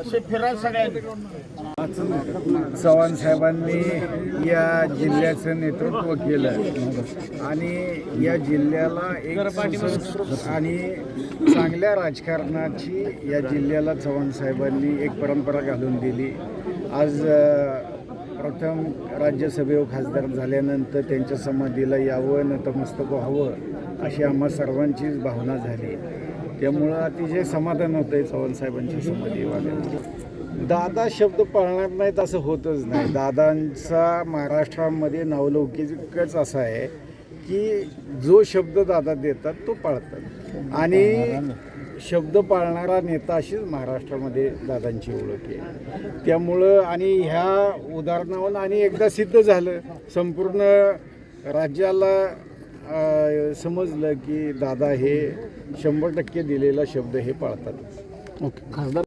असे फिरा सगळ्यांनी. चव्हाण साहेबांनी या जिल्ह्याचं नेतृत्व केलं. आणि या जिल्ह्याला एक आणि चांगल्या राजकारणाची या जिल्ह्याला चव्हाण साहेबांनी एक परंपरा घालून दिली. आज प्रथम राज्यसभेवर खासदार झाल्यानंतर त्यांच्या समाधीला यावं नतमस्तक व्हावं अशी आम्हा सर्वांचीच भावना झाली. त्यामुळं अतिशय समाधान होतं आहे चव्हाणसाहेबांची समाधी दादा शब्द पाळणार नाहीत असं होतच नाही. दादांचा महाराष्ट्रामध्ये नावलौकिकच असा आहे की जो शब्द दादा देतात तो पाळतात. आणि शब्द पाळणारा नेता अशीच महाराष्ट्रामध्ये दादांची ओळख आहे. त्यामुळं आणि ह्या उदाहरणावरून आणि एकदा सिद्ध झालं संपूर्ण राज्याला समजलं की दादा हे शंभर टक्के दिलेला शब्द हे पाळतात ओके. खासदार